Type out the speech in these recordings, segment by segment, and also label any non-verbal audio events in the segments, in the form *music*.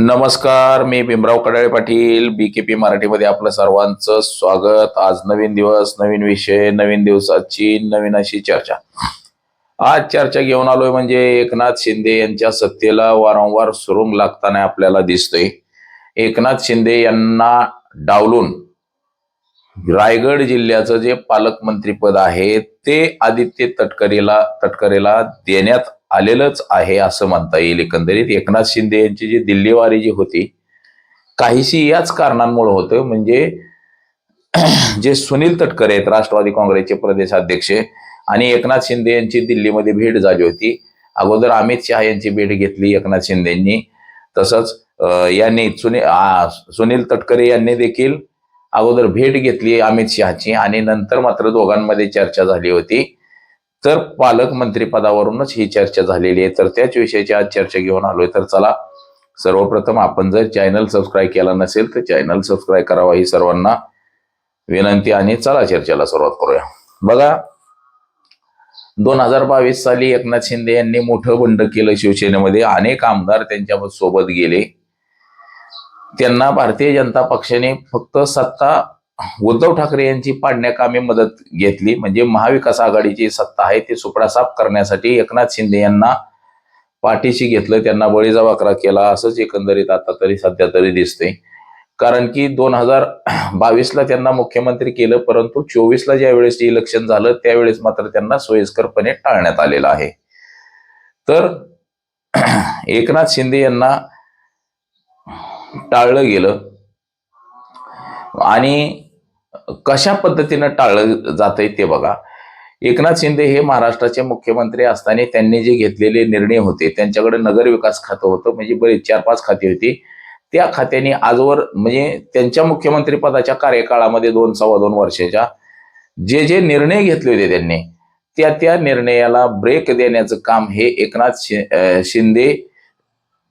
नमस्कार मी Bhimrao Kadale Patil B K P मराठीमध्ये आपलं सर्वांचं स्वागत. आज नवीन दिवस नवीन विषय नवीन दिवसाची नवीन अशी चर्चा. आज चर्चा घेऊन आलोय म्हणजे एकनाथ शिंदे यांच्या सत्तेला वारंवार सुरुंग लागताना आपल्याला दिसतोय. एकनाथ शिंदे यांना डावलून रायगड जिल्ह्याचं जे पालकमंत्रीपद आहे ते आदित्य तटकरेला तटकरेला देण्यात आलेलंच आहे असं म्हणता येईल एकंदरीत. एकनाथ शिंदे यांची जी दिल्लीवारी जी होती काहीशी याच कारणांमुळे होतं. म्हणजे *clears throat* जे सुनील तटकरे आहेत राष्ट्रवादी काँग्रेसचे प्रदेशाध्यक्ष आणि एकनाथ शिंदे यांची दिल्लीमध्ये भेट झाली होती. अगोदर अमित शहा यांची भेट घेतली एकनाथ शिंदेंनी. तसंच यांनी सुनील सुनील तटकरे यांनी देखील अगोदर भेट घेतली अमित शहाची आणि नंतर मात्र दोघांमध्ये चर्चा झाली होती. तर पालकमंत्री पदावरूनच ही चर्चा झालेली आहे. तर त्याच विषयाची आज चर्चा घेऊन आलोय. तर चला सर्वप्रथम आपण जर चॅनल सबस्क्राईब केला नसेल तर चॅनल सबस्क्राईब करावा ही सर्वांना विनंती आणि चला चर्चेला सुरुवात करूया. बघा दोन हजार बावीस साली एकनाथ शिंदे यांनी मोठं बंड केलं शिवसेनेमध्ये. अनेक आमदार त्यांच्यासोबत गेले. त्यांना भारतीय जनता पक्षाने फक्त सत्ता उद्धव ठाकरे यांची पाडण्याकामी मदत घेतली. म्हणजे महाविकास आघाडीची सत्ता आहे ती सुपडासाफ करण्यासाठी एकनाथ शिंदे यांना पाठीशी घेतलं. त्यांना बळीचा वाकरा केला. असंच एकंदरीत आता तरी सध्या तरी दिसते कारण की दोन हजार बावीसला त्यांना मुख्यमंत्री केलं परंतु चोवीसला ज्या वेळेस इलेक्शन झालं त्यावेळेस मात्र त्यांना सोयीस्करपणे टाळण्यात आलेलं आहे. तर *clears throat* एकनाथ शिंदे यांना टाळलं गेलं. आणि कशा पद्धतीनं टाळलं जात ते बघा. एकनाथ शिंदे हे महाराष्ट्राचे मुख्यमंत्री असताना त्यांनी जे घेतलेले निर्णय होते त्यांच्याकडे नगर विकास खातं होतं म्हणजे बरेच चार पाच खाती होती. त्या खात्याने आजवर म्हणजे त्यांच्या मुख्यमंत्री पदाच्या कार्यकाळामध्ये दोन सव्वा दोन वर्षाच्या जे जे निर्णय घेतले होते त्यांनी त्या त्या निर्णयाला ब्रेक देण्याचं काम हे एकनाथ शिंदे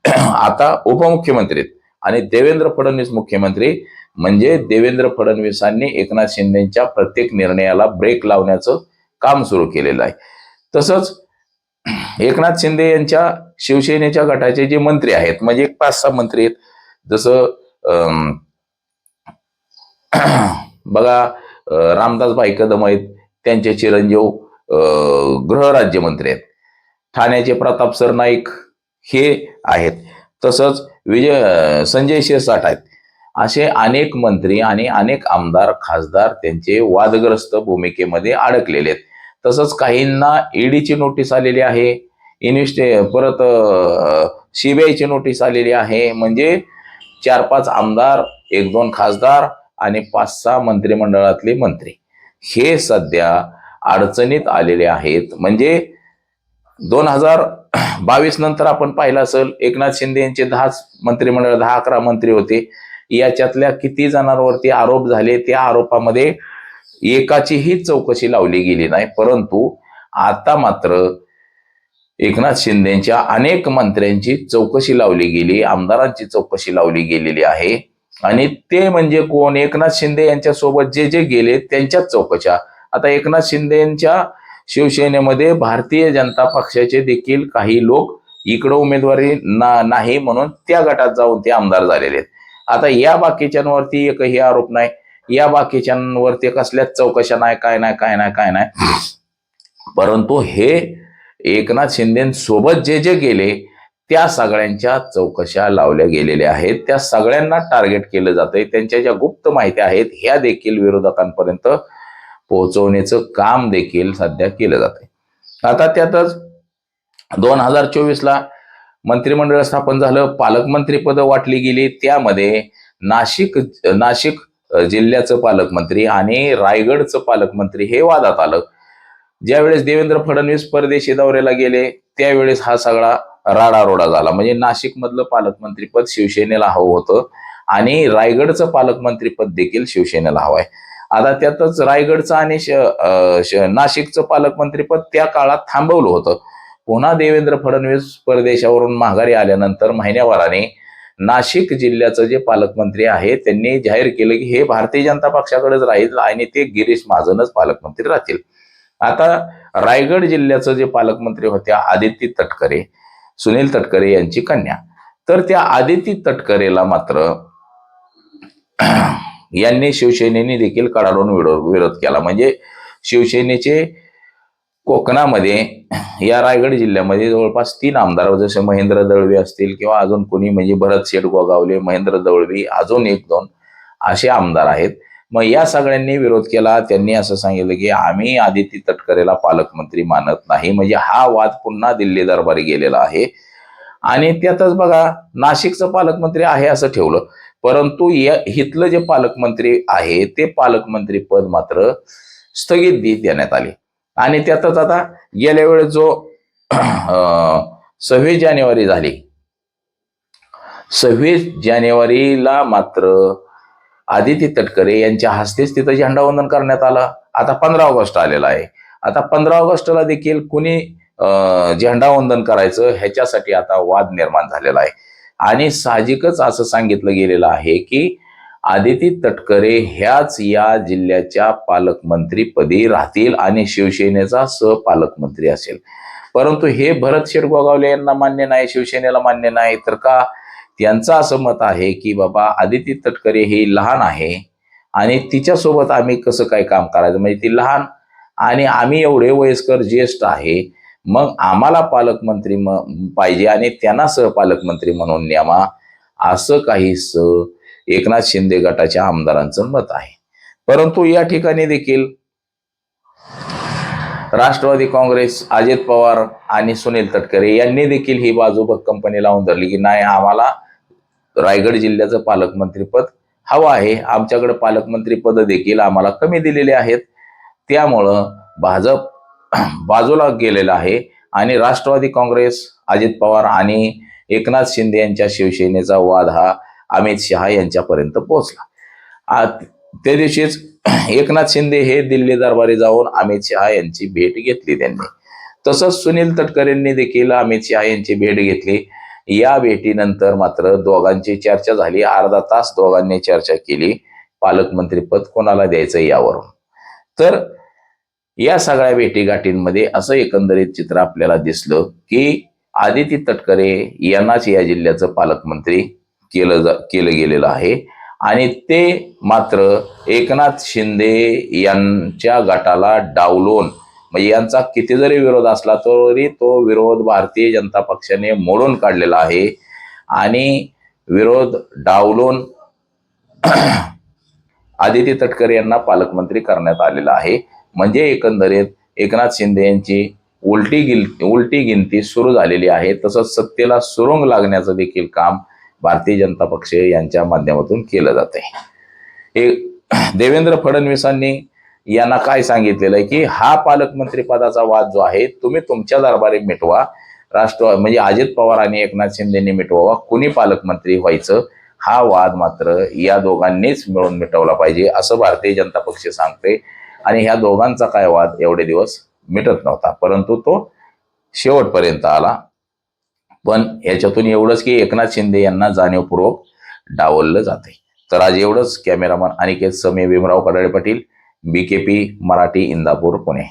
आता उपमुख्यमंत्री आणि देवेंद्र फडणवीस मुख्यमंत्री म्हणजे देवेंद्र फडणवीसांनी एकनाथ शिंदेच्या प्रत्येक निर्णयाला ब्रेक लावण्याचं काम सुरू केलेलं आहे. तसंच एकनाथ शिंदे यांच्या शिवसेनेच्या गटाचे जे मंत्री आहेत म्हणजे एक पाच सहा मंत्री आहेत. जसं अं, *clears throat* बघा रामदास भाई कदम आहेत त्यांचे चिरंजीव अं, गृहराज्यमंत्री आहेत. ठाण्याचे प्रताप सरनाईक हे आहेत. तसंच विजय संजय शिरसाट आहेत. असे अनेक मंत्री आणि अनेक आमदार खासदार त्यांचे वादग्रस्त भूमिकेमध्ये अडकलेले आहेत. तसंच काहींना ईडीची नोटीस आलेली आहे. इन्व्हेस्टे परत सीबीआयची नोटीस आलेली आहे. म्हणजे चार पाच आमदार एक दोन खासदार आणि पाच सहा मंत्रिमंडळातले मंत्री. हे सध्या अडचणीत आलेले आहेत. म्हणजे दोन हजार बावीस नंतर आपण पाहिलं असेल एकनाथ शिंदे यांचे दहाच मंत्रिमंडळ दहा अकरा मंत्री होते. याच्यातल्या किती जणांवरती आरोप झाले त्या आरोपामध्ये एकाचीही चौकशी लावली गेली नाही. परंतु आता मात्र एकनाथ शिंदेच्या अनेक मंत्र्यांची चौकशी लावली गेली आमदारांची चौकशी लावली गेलेली आहे. आणि ते म्हणजे कोण? एकनाथ शिंदे यांच्या सोबत जे जे गेले त्यांच्याच चौकशा. आता एकनाथ शिंदेच्या शिवसेनेमध्ये भारतीय जनता पक्षाचे देखील काही लोक इकडं उमेदवारी ना नाही म्हणून त्या गटात जाऊन ते आमदार झालेले आहेत. आता या बाकीच्यांवरती एकही आरोप नाही. या बाकीच्यांवरती कसल्याच चौकशा नाही काय नाही काय नाही काय नाही. परंतु हे एकनाथ शिंदेसोबत जे जे गेले त्या सगळ्यांच्या चौकशा लावल्या गेलेल्या आहेत. त्या सगळ्यांना टार्गेट केलं जातंय. त्यांच्या ज्या गुप्त माहिती आहेत ह्या देखील विरोधकांपर्यंत पोहोचवण्याचं काम देखील सध्या केलं जातंय. आता त्यातच दोन हजार चोवीसला मंत्रिमंडळ स्थापन झालं पालकमंत्रीपद वाटली गेली. त्यामध्ये नाशिक नाशिक जिल्ह्याचं पालकमंत्री आणि रायगडचं पालकमंत्री हे वादात आलं. ज्यावेळेस देवेंद्र फडणवीस परदेशी दौऱ्याला गेले त्यावेळेस हा सगळा राडारोडा झाला. म्हणजे नाशिक मधलं पालकमंत्रीपद शिवसेनेला हवं होतं आणि रायगडचं पालकमंत्रीपद देखील शिवसेनेला हवं आहे. आता त्यातच रायगडचं आणि नाशिकचं पालकमंत्रीपद त्या काळात थांबवलं होतं. पुन्हा देवेंद्र फडणवीस परदेशावरून माघारी आल्यानंतर महिन्याभराने नाशिक जिल्ह्याचं जे पालकमंत्री आहे त्यांनी जाहीर केलं की हे भारतीय जनता पक्षाकडेच राहील आणि ते गिरीश महाजनच पालकमंत्री राहतील. आता रायगड जिल्ह्याचं जे पालकमंत्री होत्या आदित्य तटकरे सुनील तटकरे यांची कन्या. तर त्या आदिती तटकरेला मात्र यांनी शिवसेनेने देखील कडाडून विरोध विरोध केला. म्हणजे शिवसेनेचे कोकणामध्ये या रायगड जिल्ह्यामध्ये जवळपास तीन आमदार जसे महेंद्र दळवी असतील किंवा अजून कोणी म्हणजे भरत शेठ गोगावले महेंद्र दळवी अजून एक दोन असे आमदार आहेत. मग या सगळ्यांनी विरोध केला. त्यांनी असं सांगितलं की आम्ही आदिती तटकरेला पालकमंत्री मानत नाही. म्हणजे हा वाद पुन्हा दिल्ली दरबारी गेलेला आहे. आणि त्यातच बघा नाशिकचं पालकमंत्री आहे असं ठेवलं. परंतु या हिथलं जे पालकमंत्री आहे ते पालकमंत्री पद मात्र स्थगित दी देण्यात आले. आणि त्यातच आता गेल्या वेळेस जो सव्वीस जानेवारी झाली. सव्वीस जानेवारीला मात्र आदिती तटकरे यांच्या हस्तेच तिथं झेंडावंदन करण्यात आलं. आता पंधरा ऑगस्ट आलेला आहे. आता पंधरा ऑगस्टला देखील कुणी झेंडावंदन करायचं ह्याच्यासाठी आता वाद निर्माण झालेला आहे. आणि साहजिकच असं सांगितलं गेलेलं आहे की आदिती तटकरे ह्याच या जिल्ह्याच्या पालकमंत्रीपदी राहतील आणि शिवसेनेचा सहपालकमंत्री असेल. परंतु हे भरत शेठ गोगावले यांना मान्य नाही शिवसेनेला मान्य नाही तर का? त्यांचं असं मत आहे की बाबा आदिती तटकरे ही लहान आहे आणि तिच्यासोबत आम्ही कसं काय काम करायचं? म्हणजे ती लहान आणि आम्ही एवढे वयस्कर ज्येष्ठ आहे मग आम्हाला पालकमंत्री म- पाहिजे आणि त्यांना सहपालकमंत्री म्हणून न्यावा असं काही स एकनाथ शिंदे गटाच्या आमदारांचं मत आहे. परंतु या ठिकाणी देखील राष्ट्रवादी काँग्रेस अजित पवार आणि सुनील तटकरे यांनी देखील ही बाजू कंपनी लावून धरली की नाही आम्हाला रायगड जिल्ह्याचं पालकमंत्रीपद हवं आहे. आमच्याकडे पालकमंत्रीपद देखील आम्हाला कमी दिलेले आहेत. त्यामुळं भाजप बाजूला गेलेला आहे आणि राष्ट्रवादी काँग्रेस अजित पवार आणि एकनाथ शिंदे यांच्या शिवसेनेचा वाद हा अमित शहा यांच्यापर्यंत पोहोचला. त्या दिवशीच एकनाथ शिंदे हे दिल्ली दरबारी जाऊन अमित शहा यांची भेट घेतली त्यांनी. तसंच सुनील तटकरेंनी देखील अमित शहा यांची भेट घेतली. या भेटीनंतर मात्र दोघांची चर्चा झाली. अर्धा तास दोघांनी चर्चा केली. पालकमंत्रीपद कोणाला द्यायचं यावरून. तर या सगळ्या भेटीगाठींमध्ये असं एकंदरीत चित्र आपल्याला दिसलं की आदिती तटकरे यांनाच या जिल्ह्याचं पालकमंत्री केलं जा केलं गेलेलं आहे. आणि ते मात्र एकनाथ शिंदे यांच्या गटाला डावलून म्हणजे यांचा किती जरी विरोध असला तरी तो विरोध भारतीय जनता पक्षाने मोडून काढलेला आहे. आणि विरोध डावलून *clears throat* आदिती तटकरे यांना पालकमंत्री करण्यात आलेला आहे. म्हणजे एकंदरीत एकनाथ शिंदे यांची उलटी गिल उलटी गिनती सुरू झालेली आहे. तसंच सत्तेला सुरुंग लागण्याचं देखील काम भारतीय जनता पक्ष यांच्या माध्यमातून केलं जात आहे हे देवेंद्र फडणवीसांनी यांना काय सांगितलेलं आहे की हा पालकमंत्री पदाचा वाद जो आहे तुम्ही तुमच्या दरबारी मिटवा. राष्ट्र म्हणजे अजित पवार आणि एकनाथ शिंदेनी मिटवावा. कुणी पालकमंत्री व्हायचं हा वाद मात्र या दोघांनीच मिळून मिटवला पाहिजे असं भारतीय जनता पक्ष सांगते आणि ह्या दोघांचा काय वाद एवढे दिवस मिटत नव्हता परंतु तो शेवटपर्यंत आला. पण याच्यातून एवढंच की एकनाथ शिंदे यांना जाणीवपूर्वक डावललं जाते तर आज एवढंच कॅमेरामन अनिकेत समे भीमराव कडाळे पाटील बीकेपी मराठी इंदापूर पुणे.